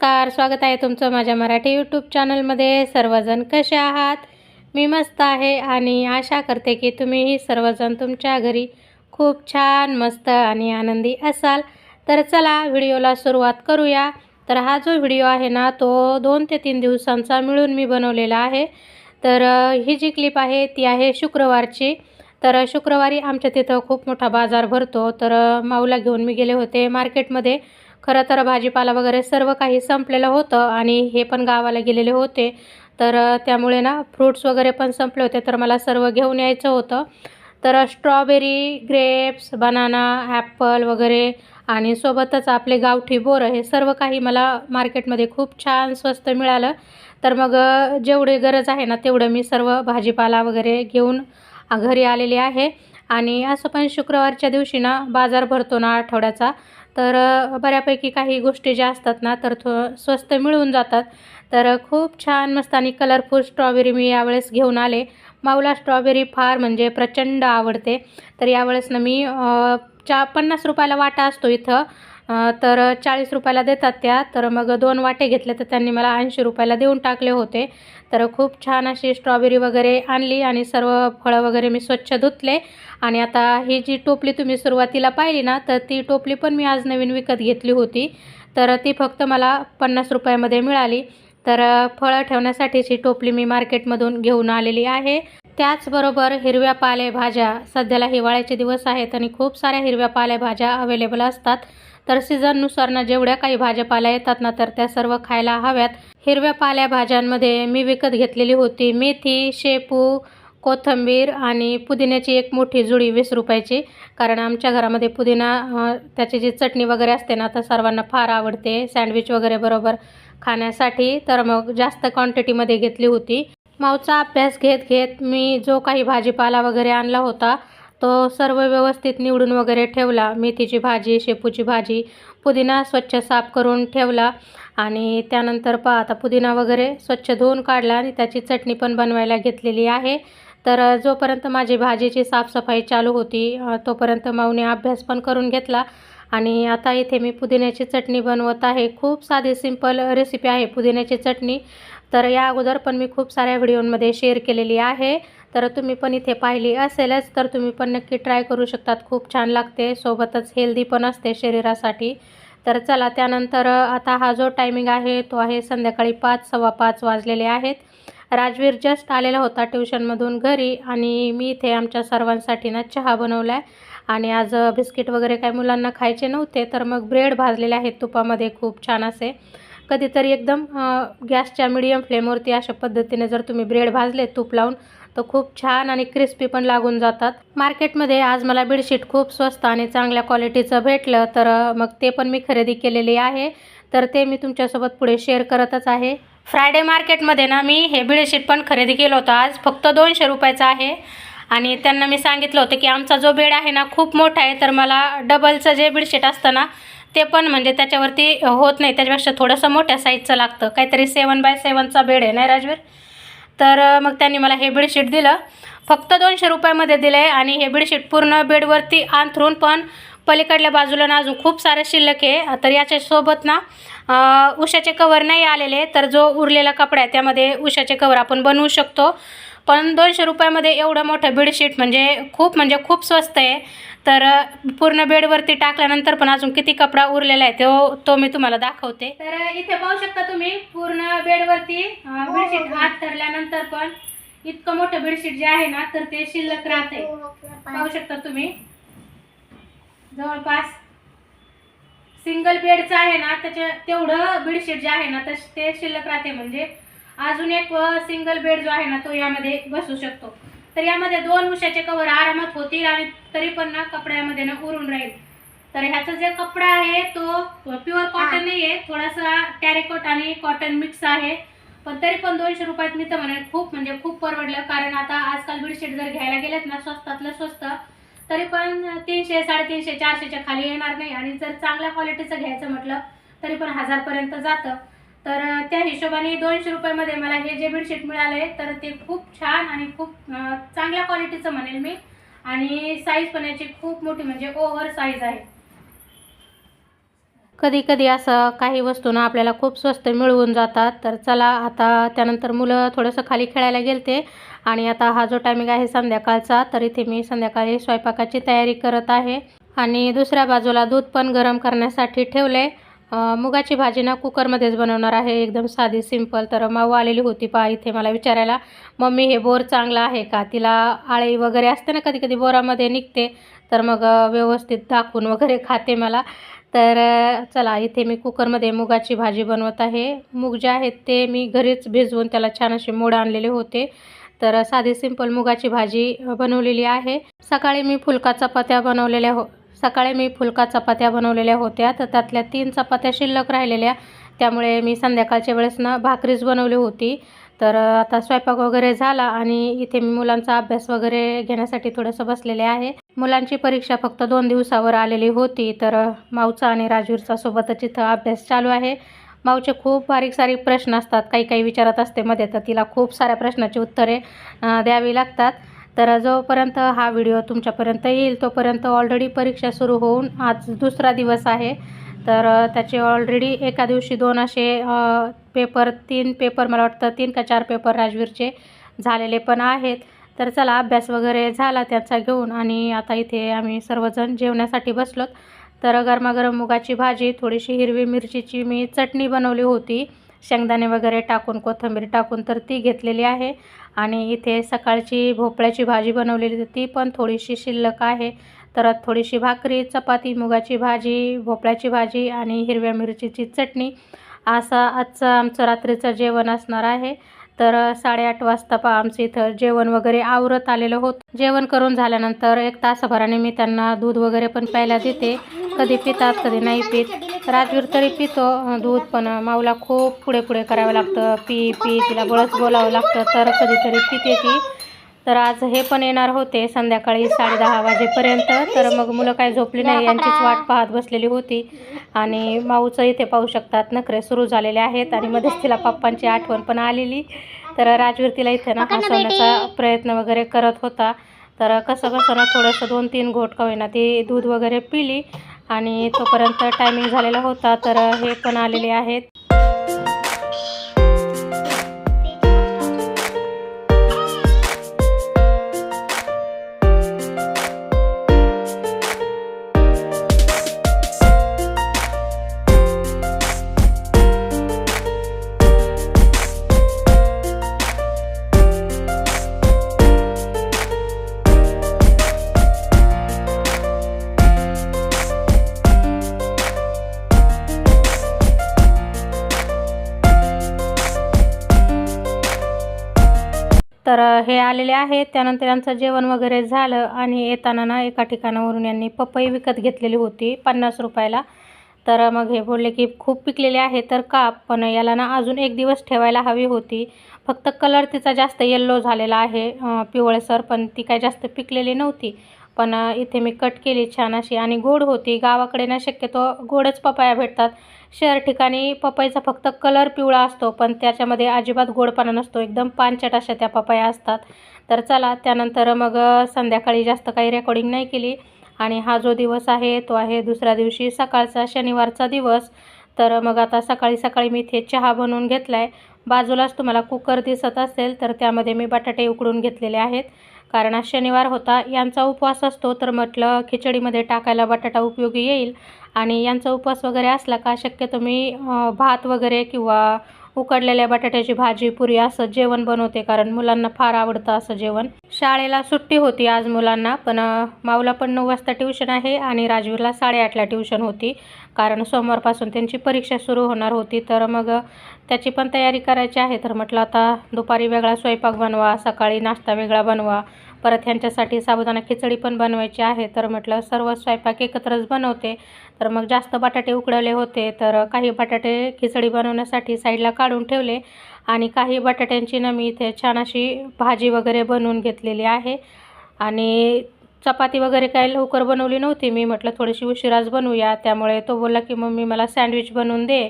नमस्कार स्वागत आहे तुमचं माझ्या मराठी यूट्यूब चॅनलमध्ये सर्वजण कसे आहात? मी मस्त आहे आणि आशा करते की तुम्हीही सर्वजण तुमच्या घरी खूप छान मस्त आणि आनंदी असाल. तर चला व्हिडिओला सुरुवात करूया. तर हा जो व्हिडिओ आहे ना तो दोन ते तीन दिवसांचा मिळून मी बनवलेला आहे. तर ही जी क्लिप आहे ती आहे शुक्रवारची. तर शुक्रवारी आमच्या तिथं खूप मोठा बाजार भरतो. तर माऊला घेऊन मी गेले होते मार्केटमध्ये. खरं तर भाजीपाला वगैरे सर्व काही संपलेलं होतं आणि हे पण गावाला गेलेले होते. तर त्यामुळे ना फ्रूट्स वगैरे पण संपले होते. तर मला सर्व घेऊन यायचं होतं. तर स्ट्रॉबेरी ग्रेप्स बनाना ॲपल वगैरे आणि सोबतच आपले गावठी बोरं हे सर्व काही मला मार्केटमध्ये खूप छान स्वस्त मिळालं. तर मग जेवढी गरज आहे ना तेवढं मी सर्व भाजीपाला वगैरे घेऊन घरी आलेली आहे. आणि असं पण शुक्रवारच्या दिवशी ना बाजार भरतो ना आठवड्याचा. तर बऱ्यापैकी काही गोष्टी ज्या असतात ना तर थो स्वस्त मिळून जातात. तर खूप छान मस्त आणि कलरफुल स्ट्रॉबेरी मी यावेळेस घेऊन आले. माऊला स्ट्रॉबेरी फार म्हणजे प्रचंड आवडते. तर यावेळेस ना मी चा पन्नास रुपयाला वाटा असतो इथं. तर चाळीस रुपयाला देतात त्या. तर मग दोन वाटे घेतले तर त्यांनी मला ऐंशी रुपयाला देऊन टाकले होते. तर खूप छान अशी स्ट्रॉबेरी वगैरे आणली आणि सर्व फळं वगैरे मी स्वच्छ धुतले. आणि आता ही जी टोपली तुम्ही सुरुवातीला पाहिली ना तर ती टोपली पण मी आज नवीन विकत घेतली होती. तर ती फक्त मला पन्नास रुपयामध्ये मिळाली. तर फळं ठेवण्यासाठीची टोपली मी मार्केटमधून घेऊन आलेली आहे. त्याचबरोबर हिरव्या पालेभाज्या. सध्याला हिवाळ्याचे दिवस आहेत आणि खूप साऱ्या हिरव्या पालेभाज्या अवेलेबल असतात. तर सीझननुसार ना जेवढ्या काही भाज्यापाल्या येतात ना तर त्या सर्व खायला हव्यात. हिरव्या पालेभाज्यांमध्ये मी विकत घेतलेली होती. मेथी शेपू कोथिंबीर आणि पुदिन्याची एक मोठी जुडी वीस रुपयाची. कारण आमच्या घरामध्ये पुदिना त्याची जी चटणी वगैरे असते ना तर सर्वांना फार आवडते. सँडविच वगैरे बरोबर खाण्यासाठी. तर मग जास्त क्वांटिटीमध्ये घेतली होती. माऊचा अभ्यास घेत घेत मी जो काही भाजीपाला वगैरे आणला होता तो सर्व व्यवस्थित निवडून वगैरे ठेवला. मेथीची भाजी शेपूची भाजी पुदिना स्वच्छ साफ करून ठेवला आणि त्यानंतर पहा आता पुदिना वगैरे स्वच्छ धुवून काढला आणि त्याची चटणी पण बनवायला घेतलेली आहे. तर जोपर्यंत माझी भाजीची साफसफाई चालू होती तोपर्यंत माऊने अभ्यास पण करून घेतला. आणि आता इथे मी पुदिन्याची चटणी बनवत आहे. खूप साधी सिंपल रेसिपी आहे पुदिन्याची चटणी. तर या अगोदर पण मी खूप साऱ्या व्हिडिओमध्ये शेअर केलेली आहे. तर तुम्ही पण इथे पाहिली असेलच तर तुम्ही पण नक्की ट्राय करू शकतात. खूप छान लागते सोबतच हेल्दी पण असते शरीरासाठी. तर चला त्यानंतर आता हा जो टायमिंग आहे तो आहे संध्याकाळी पाच सव्वा पाच वाजलेले आहेत. राजवीर जस्ट आलेला होता ट्युशनमधून घरी आणि मी इथे आमच्या सर्वांसाठी ना चहा बनवला आहे आणि आज बिस्किट वगैरे काही मुलांना खायचे नव्हते तर मग ब्रेड भाजलेले आहेत तुपामध्ये खूप छान असे. कधीतरी एकदम गॅसच्या मिडियम फ्लेमवरती अशा पद्धतीने जर तुम्ही ब्रेड भाजले तूप लावून तर खूप छान आणि क्रिस्पी पण लागून जातात. मार्केटमध्ये आज मला बेडशीट खूप स्वस्त आणि चांगल्या क्वालिटीचं भेटलं तर मग ते पण मी खरेदी केलेली आहे. तर ते मी तुमच्यासोबत पुढे शेअर करतच आहे. फ्रायडे मार्केटमध्ये ना मी हे बेडशीट पण खरेदी केलं होतं. आज फक्त दोनशे रुपयाचं आहे. आणि त्यांना मी सांगितलं होतं की आमचा जो बेड आहे ना खूप मोठा आहे. तर मला डबलचं जे बेडशीट असतं ना ते पण म्हणजे त्याच्यावरती होत नाही. त्याच्यापेक्षा थोडंसं मोठ्या साईजचं लागतं. काहीतरी सेवन बाय सेवनचा बेड आहे नाही राजवीर? तर मग त्यांनी मला हे बेडशीट दिलं. फक्त दोनशे रुपयामध्ये दिलं आहे आणि हे बेडशीट पूर्ण बेडवरती अंथरून पण पलीकडल्या बाजूला ना अजून खूप सारे शिल्लक आहे. तर याच्यासोबत ना उशाचे कवर नाही आलेले. तर जो उरलेला कपडा आहे त्यामध्ये उशाचे कवर आपण बनवू शकतो. पण दोनशे रुपयामध्ये एवढं मोठं बेडशीट म्हणजे खूप म्हणजे खूप स्वस्त आहे. तर पूर्ण बेडवरती टाकल्यानंतर पण अजून किती कपडा उरलेला आहे तो तो मी तुम्हाला दाखवते. तर इथे पाहू शकता तुम्ही पूर्ण बेडवरती बेडशीट हात धरल्यानंतर पण इतकं मोठं बेडशीट जे आहे ना तर ते शिल्लक राहते पाहू शकता तुम्ही. जवळपास सिंगल बेडचं आहे ना त्याच्या तेवढं बेडशीट जे आहे ना तर ते शिल्लक राहते म्हणजे अजून एक सिंगल बेड जो आहे ना तो यामध्ये बसू शकतो. तर यामध्ये दोन उशाचे कवर आरामात होतील आणि तरी पण ना कपड्यामध्ये ना उरून राहील. तर ह्याचा जे कपडा आहे तो प्युअर कॉटन नाही आहे थोडासा टॅरिकॉट आणि कॉटन मिक्स आहे. पण तरी पण दोनशे रुपयात मी तर म्हणेन खूप म्हणजे खूप परवडलं. कारण आता आजकाल बेडशीट जर घ्यायला गेलेत ना स्वस्तातलं स्वस्त तरी पण तीनशे साडेतीनशे चारशेच्या खाली येणार नाही. आणि जर चांगल्या क्वालिटीचं घ्यायचं म्हटलं तरी पण हजारपर्यंत जातं. तर त्या हिशोबाने दोनशे रुपयामध्ये मला हे जे बेडशीट मिळाले तर ते खूप छान आणि खूप चांगल्या क्वालिटीचं म्हणेल मी. आणि साईज पण याची खूप मोठी म्हणजे ओव्हर साईज आहे. कधी कधी असं काही वस्तूंना आपल्याला खूप स्वस्त मिळवून जातात. तर चला आता त्यानंतर मुलं थोडंसं खाली खेळायला गेलते. आणि आता हा जो टायमिंग आहे संध्याकाळचा तर इथे मी संध्याकाळी स्वयंपाकाची तयारी करत आहे. आणि दुसऱ्या बाजूला दूध पण गरम करण्यासाठी ठेवले. मुगाची भाजी ना कुकरमध्येच बनवणार आहे. एकदम साधी सिंपल तर माऊ आलेली होती पा इथे मला विचारायला मम्मी हे बोर चांगला आहे का? तिला आळी वगैरे असते ना कधी कधी बोरामध्ये निघते. तर मग व्यवस्थित दाखवून वगैरे खाते मला. तर चला इथे मी कुकरमध्ये मुगाची भाजी बनवत आहे. मूग जे आहेत ते मी घरीच भिजवून त्याला छान असे मोड आणलेले होते. तर साधी सिंपल मुगाची भाजी बनवलेली आहे. सकाळी मी फुलका चपात्या बनवलेल्या हो सकाळी मी फुलका चपात्या बनवलेल्या होत्या तर त्यातल्या तीन चपात्या शिल्लक राहिलेल्या. त्यामुळे मी संध्याकाळच्या वेळेस ना भाकरीच बनवली होती. तर आता स्वयंपाक वगैरे झाला आणि इथे मी मुलांचा अभ्यास वगैरे घेण्यासाठी थोडंसं बसलेले आहे. मुलांची परीक्षा फक्त दोन दिवसावर आलेली होती तर माऊचा आणि राजवीरचा सोबतच इथं अभ्यास चालू आहे. माऊचे खूप बारीक सारीक प्रश्न असतात काही काही विचारत असते मध्ये तर तिला खूप साऱ्या प्रश्नाची उत्तरे द्यावी लागतात. तर जोपर्यंत हा व्हिडिओ तुमच्यापर्यंत येईल तोपर्यंत ऑलरेडी परीक्षा सुरू होऊन आज दुसरा दिवस आहे. तर त्याचे ऑलरेडी एका दिवशी दोन असे पेपर तीन पेपर मला वाटतं तीन का चार पेपर राजवीरचे झालेले पण आहेत. तर चला अभ्यास वगैरे झाला त्याचा घेऊन आणि आता इथे आम्ही सर्वजण जेवण्यासाठी बसलोत. तर गरमागरम मुगाची भाजी थोडीशी हिरवी मिरचीची मी चटणी बनवली होती. शेंगदाणे वगैरे टाकून कोथिंबीर टाकून तर ती घेतलेली आहे. आणि इथे सकाळची भोपळ्याची भाजी बनवलेली होती. ती पण थोडीशी शिल्लक आहे. तर थोडीशी भाकरी चपाती मुगाची भाजी भोपळ्याची भाजी आणि हिरव्या मिरचीची चटणी. असं आजचं आमचं रात्रीचं जेवण असणार आहे. तर साडेआठ वाजता पा आमचं इथं जेवण वगैरे आवरत आलेलं होतं. जेवण करून झाल्यानंतर एक तासभराने मी त्यांना दूध वगैरे पण प्यायला देते. कधी पितात कधी नाही पित. राजवीर तरी पितो दूध पण. माऊला खूप पुढे पुढे करावं लागतं. पी पी तिला बळच बोलावं लागतं. तर कधीतरी पिते ती. तर आज हे पण येणार होते संध्याकाळी साडेदहा वाजेपर्यंत. तर मग मुलं काय झोपली नाही. यांचीच वाट पाहत बसलेली होती. आणि माऊचं इथे पाहू शकतात नखरे सुरू झालेले आहेत आणि मध्येच तिला पप्पांची आठवण पण आलेली. तर राजवीर तिला इथे ना हसवण्याचा प्रयत्न वगैरे करत होता. तर कसं कसं ना थोडंसं दोन तीन घोट का होईना ती दूध वगैरे पिली. आणि तोपर्यंत टायमिंग झालेला होता तर हे पण आलेले आहेत. तर हे आलेले आहेत. त्यानंतर यांचं जेवण वगैरे झालं आणि येताना ना एका ठिकाणावरून यांनी पपई विकत घेतलेली होती पन्नास रुपयाला. तर मग हे बोलले की खूप पिकलेले आहे तर का? पण याला ना अजून एक दिवस ठेवायला हवी होती. फक्त कलर तिचा जास्त येल्लो झालेला आहे पिवळसर पण ती काय जास्त पिकलेली नव्हती. पण इथे मी कट केली छान अशी आणि गोड होती. गावाकडे ना शक्यतो गोडच पपाया भेटतात. शहर ठिकाणी पपईचा फक्त कलर पिवळा असतो पण त्याच्यामध्ये अजिबात गोडपणा नसतो. एकदम पानचट अशा त्या पपाया असतात. तर चला त्यानंतर मग संध्याकाळी जास्त काही रेकॉर्डिंग नाही केली आणि हा जो दिवस आहे तो आहे दुसऱ्या दिवशी सकाळचा शनिवारचा दिवस. तर मग आता सकाळी सकाळी मी इथे चहा बनवून घेतला आहे बाजूलाच तुम्हाला कुकर दिसत असेल तर त्यामध्ये मी बटाटे उकडून घेतलेले आहेत. कारण आज शनिवार होता यांचा उपवास असतो तर म्हटलं खिचडीमध्ये टाकायला बटाटा उपयोगी येईल. आणि यांचा उपवास वगैरे असला का शक्यतो मी भात वगैरे किंवा उकडलेल्या बटाट्याची भाजी पुरी असं जेवण बनवते कारण मुलांना फार आवडतं असं जेवण. शाळेला सुट्टी होती आज मुलांना पण माऊला पण नऊ वाजता ट्युशन आहे आणि राजवीरला साडेआठला ट्युशन होती. कारण सोमवारपासून त्यांची परीक्षा सुरू होणार होती तर मग त्याची पण तयारी करायची आहे. तर म्हटलं आता दुपारी वेगळा स्वयंपाक बनवा सकाळी नाश्ता वेगळा बनवा. परत ह्यांच्यासाठी साबुदाणा खिचडी पण बनवायची आहे. तर म्हटलं सर्व स्वयंपाक एकत्रच बनवते. तर मग जास्त बटाटे उकडवले होते. तर काही बटाटे खिचडी बनवण्यासाठी साईडला काढून ठेवले. आणि काही बटाट्यांची ना मी इथे छान अशी भाजी वगैरे बनवून घेतलेली आहे. आणि चपाती वगैरे काही लवकर बनवली नव्हती. मी म्हटलं थोडीशी उशिराच बनवूया. त्यामुळे तो बोलला की मम्मी मला सँडविच बनवून दे.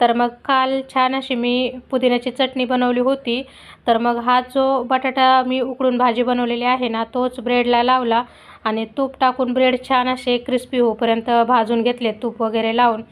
तर मग काल छान अशी मी पुदिन्याची चटणी बनवली होती. तर मग हा जो बटाटा मी उकडून भाजी बनवलेली आहे ना तोच ब्रेडला लावला आणि तूप टाकून ब्रेड छान असे क्रिस्पी होऊपर्यंत भाजून घेतले तूप वगैरे लावून.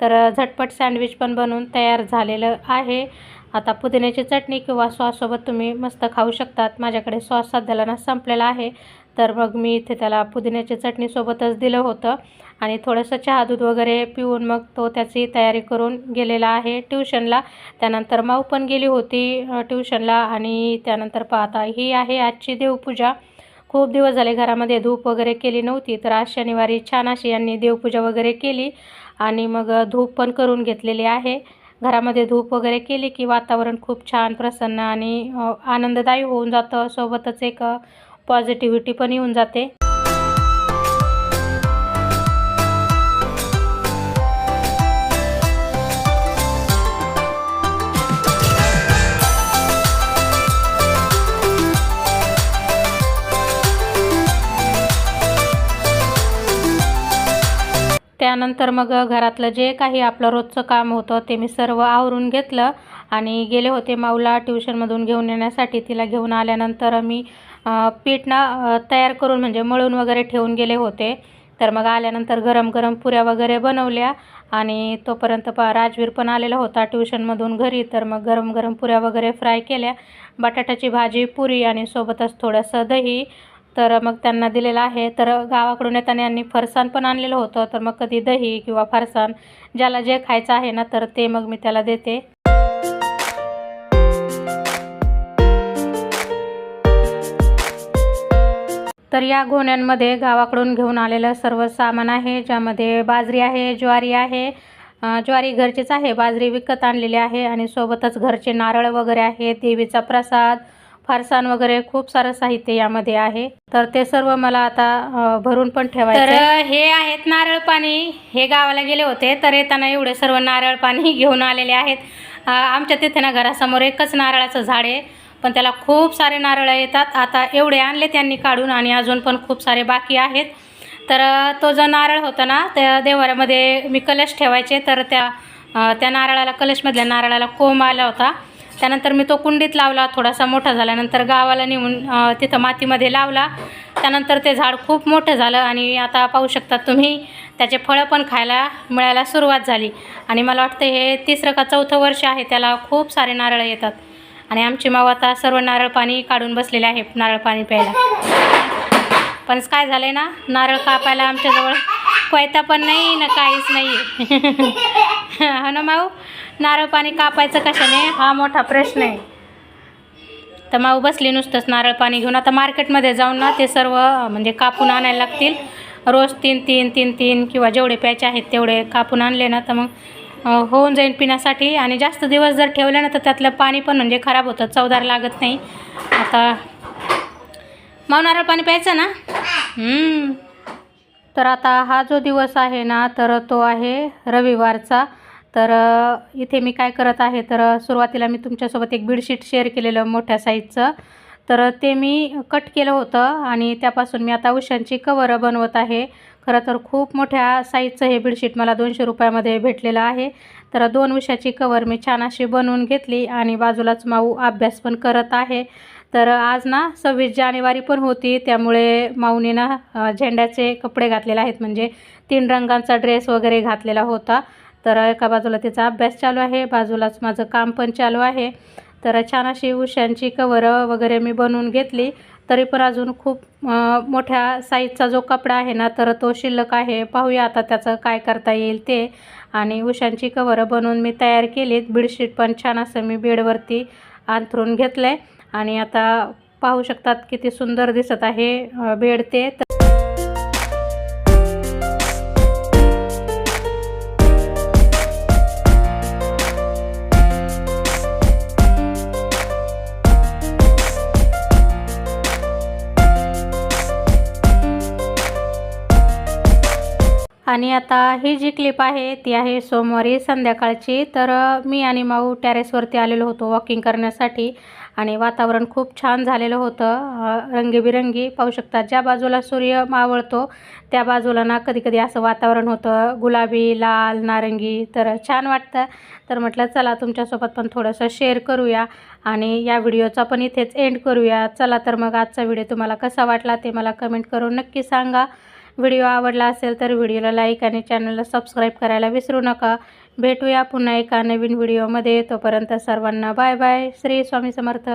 तर झटपट सँडविच पण बनवून तयार झालेलं आहे. आता पुदिन्याची चटणी किंवा सॉससोबत तुम्ही मस्त खाऊ शकतात. माझ्याकडे सॉस सध्याला ना संपलेला आहे. तर मग मी इथे त्याला पुदिन्याच्या चटणीसोबतच दिलं होतं. आणि थोडंसं चहा दूध वगैरे पिऊन मग तो त्याची तयारी करून गेलेला आहे ट्युशनला. त्यानंतर माऊ पण गेली होती ट्युशनला. आणि त्यानंतर पाहता ही आहे आजची देवपूजा. खूप दिवस झाले घरामध्ये धूप वगैरे केली नव्हती तर आज शनिवारी छान अशी यांनी देवपूजा वगैरे केली. आणि मग धूप पण करून घेतलेली आहे. घरामध्ये धूप वगैरे केली की वातावरण खूप छान प्रसन्न आणि आनंददायी होऊन जातं. सोबतच एक पॉझिटिव्हिटी पण येऊन जाते. त्यानंतर मग घरातलं जे काही आपलं रोजचं काम होतं ते मी सर्व आवरून घेतलं आणि गेले होते माऊला ट्युशनमधून घेऊन येण्यासाठी. तिला घेऊन आल्यानंतर मी पीठ ना तयार करून म्हणजे मळून वगैरे ठेवून गेले होते. तर मग आल्यानंतर गरम गरम पुऱ्या वगैरे बनवल्या आणि तोपर्यंत प राजवीर पण आलेला होता ट्युशनमधून घरी. तर मग गरम गरम पुऱ्या वगैरे फ्राय केल्या. बटाट्याची भाजी पुरी आणि सोबतच थोडंसं दही. तर मग त्यांना दिलेलं आहे. तर गावाकडून येताना यांनी फरसाण पण आणलेलं होतं. तर मग कधी दही किंवा फरसाण ज्याला जे खायचं आहे ना तर ते मग मी त्याला देते. तर या गोण्यांमध्ये गावाकडून घेऊन आलेलं सर्व सामान आहे ज्यामध्ये बाजरी आहे ज्वारी आहे. ज्वारी घरचीच आहे बाजरी विकत आणलेली आहे आणि सोबतच घरचे नारळ वगैरे आहे देवीचा प्रसाद फारसाण वगैरे खूप सारं साहित्य यामध्ये आहे. तर ते सर्व मला आता भरून पण ठेवायचं तर हे आहेत नारळ पाणी. हे गावाला गेले होते तर येताना एवढे सर्व नारळ पाणी घेऊन आलेले आहेत. आमच्या तिथे ना घरासमोर एकच नारळाचं झाड आहे. पण त्याला खूप सारे नारळ येतात. आता एवढे आणले त्यांनी काढून आणि अजून पण खूप सारे बाकी आहेत. तर तो जो नारळ होता ना त्या देवाऱ्यामध्ये मी कलश ठेवायचे. तर त्या त्या नारळाला कलशमधल्या नारळाला कोंब आला होता. त्यानंतर मी तो कुंडीत लावला. थोडासा मोठा झाल्यानंतर गावाला नेऊन तिथं मातीमध्ये लावला. त्यानंतर ते झाड खूप मोठं झालं आणि आता पाहू शकता तुम्ही त्याचे फळं पण खायला मिळायला सुरुवात झाली. आणि मला वाटतं हे तिसरं का चौथं वर्ष आहे त्याला खूप सारे नारळ येतात. आणि आमची माव आता सर्व नारळ पाणी काढून बसलेले आहे नारळ पाणी प्यायला. पण काय झालं आहे ना नारळ कापायला आमच्याजवळ कोयता पण नाही ना काहीच नाही. हो ना माऊ? नारळ पाणी कापायचं कशाने? हा मोठा प्रश्न आहे. तर माऊ बसली नुसतंच नारळ पाणी घेऊन. आता मार्केटमध्ये जाऊन ना ते सर्व म्हणजे कापून आणायला लागतील. रोज तीन तीन तीन तीन किंवा जेवढे प्यायचे आहेत तेवढे कापून आणले ना तर मग होऊन जाईल पिण्यासाठी. आणि जास्त दिवस जर ठेवले ना तर त्यातलं पाणी पण म्हणजे खराब होतं. चवदार लागत नाही. आता माऊ नारळ पाणी प्यायचं ना? तर आता हा जो दिवस आहे ना तर तो आहे रविवारचा. तर इथे मी काय करत आहे तर सुरुवातीला मी तुमच्यासोबत एक बेडशीट शेअर केलेलं मोठ्या साईजचं. तर ते मी कट केलं होतं आणि त्यापासून मी आता उशांची कवरं बनवत आहे. खरं तर खूप मोठ्या साईजचं हे बेडशीट मला दोनशे रुपयामध्ये भेटलेलं आहे. तर दोन उशाची कवर मी छान अशी बनवून घेतली आणि बाजूलाच माऊ अभ्यास पण करत आहे. तर आज ना सव्वीस जानेवारी पण होती त्यामुळे माऊने ना झेंड्याचे कपडे घातलेले आहेत. म्हणजे तीन रंगांचा ड्रेस वगैरे घातलेला होता. तर एका बाजूला तिचा अभ्यास चालू आहे बाजूलाच माझं काम पण चालू आहे. तर छान अशी उशांची कवरं वगैरे मी बनवून घेतली. तरी पण अजून खूप मोठ्या साईजचा जो कपडा आहे ना तर तो शिल्लक आहे. पाहूया आता त्याचं काय करता येईल ते. आणि उशांची कवरं बनवून मी तयार केलीत बेडशीट पण छान असं मी बेडवरती अंथरून घेतलं आहे आणि आता पाहू शकतात किती सुंदर दिसत आहे बेड ते. तर आणि आता ही जी क्लिप आहे ती आहे सोमवारी संध्याकाळची. तर मी आणि माऊ टॅरेसवरती आलेलो होतो वॉकिंग करण्यासाठी आणि वातावरण खूप छान झालेलं होतं. रंगीबिरंगी पाहू शकता ज्या बाजूला सूर्य मावळतो त्या बाजूला ना कधी कधी असं वातावरण होतं गुलाबी लाल नारंगी तर छान वाटतं. तर म्हटलं चला तुमच्यासोबत पण थोडंसं शेअर करूया आणि या व्हिडिओचा पण इथेच एंड करूया. चला तर मग आजचा व्हिडिओ तुम्हाला कसा वाटला ते मला कमेंट करून नक्की सांगा. व्हिडिओ आवडला असेल तर व्हिडिओला लाईक आणि चॅनलला सबस्क्राईब करायला विसरू नका. भेटूया पुन्हा एका नवीन व्हिडिओमध्ये तोपर्यंत सर्वांना बाय बाय श्री स्वामी समर्थ.